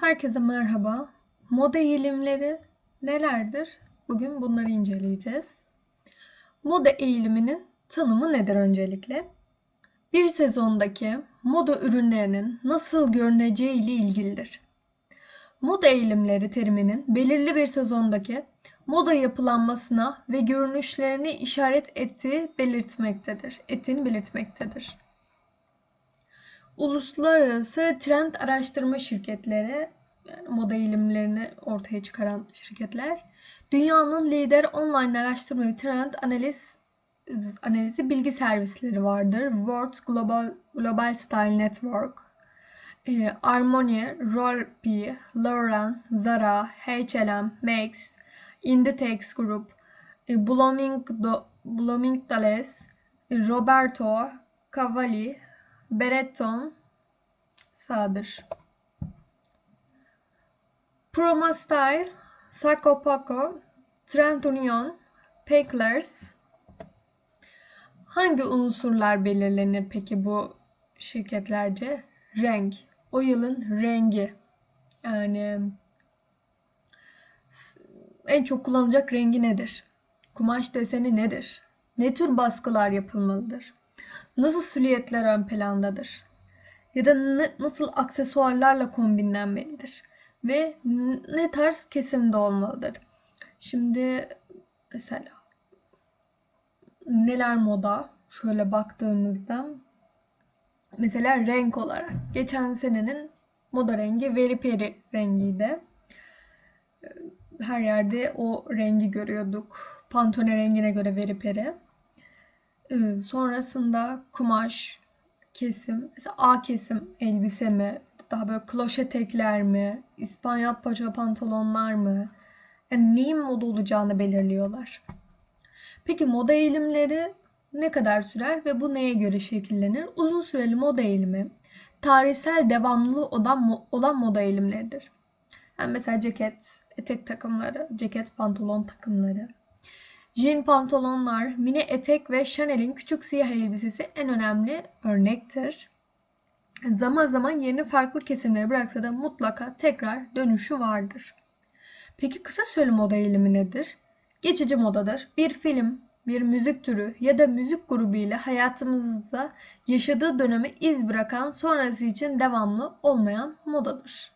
Herkese merhaba. Moda eğilimleri nelerdir? Bugün bunları inceleyeceğiz. Moda eğiliminin tanımı nedir öncelikle? Bir sezondaki moda ürünlerinin nasıl görüneceği ile ilgilidir. Moda eğilimleri teriminin belirli bir sezondaki moda yapılanmasına ve görünüşlerini işaret ettiği belirtmektedir. Ettiğini belirtmektedir. Uluslararası trend araştırma şirketleri, yani moda eğilimlerini ortaya çıkaran şirketler, dünyanın lider online araştırma ve trend analiz analizi bilgi servisleri vardır. World Global, Global Style Network, e, Armani, Rolby, Lauren, Zara, H&M, Max, Inditex Group, e, Bloomingdo, Bloomingdale's, Roberto, Cavalli, Benetton sağdır. Proma Style, Saco Paco, Trend Union, Packlers. Hangi unsurlar belirlenir peki bu şirketlerce? Renk. O yılın rengi. Yani en çok kullanılacak rengi nedir? Kumaş deseni nedir? Ne tür baskılar yapılmalıdır? Nasıl silüetler ön plandadır? Ya da ne, nasıl aksesuarlarla kombinlenmelidir? Ve ne tarz kesimde olmalıdır? Şimdi mesela neler moda? Şöyle baktığımızda mesela renk olarak geçen senenin moda rengi veri peri rengiydi. Her yerde o rengi görüyorduk. Pantone rengine göre veri peri. Ee, sonrasında kumaş, kesim, mesela A kesim elbise mi, daha böyle kloş etekler mi, İspanyol paça pantolonlar mı? Yani neyin moda olacağını belirliyorlar. Peki moda eğilimleri ne kadar sürer ve bu neye göre şekillenir? Uzun süreli moda eğilimi tarihsel devamlı olan, olan moda eğilimleridir. Yani mesela ceket, etek takımları, ceket pantolon takımları, Jean pantolonlar, mini etek ve Chanel'in küçük siyah elbisesi en önemli örnektir. Zaman zaman yerini farklı kesimlere bıraksa da mutlaka tekrar dönüşü vardır. Peki kısa süreli moda eğilimi nedir? Geçici modadır. Bir film, bir müzik türü ya da müzik grubu ile hayatımızda yaşadığı döneme iz bırakan sonrası için devamlı olmayan modadır.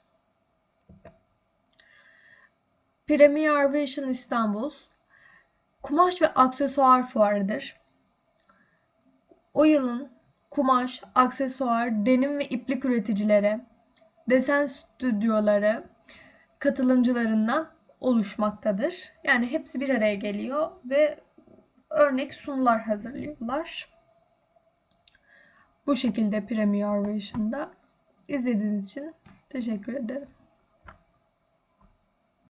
Premier Vision İstanbul Kumaş ve aksesuar fuarıdır. O yılın kumaş, aksesuar, denim ve iplik üreticileri, desen stüdyoları katılımcılarından oluşmaktadır. Yani hepsi bir araya geliyor ve örnek sunular hazırlıyorlar. Bu şekilde Premier Vision'da izlediğiniz için teşekkür ederim.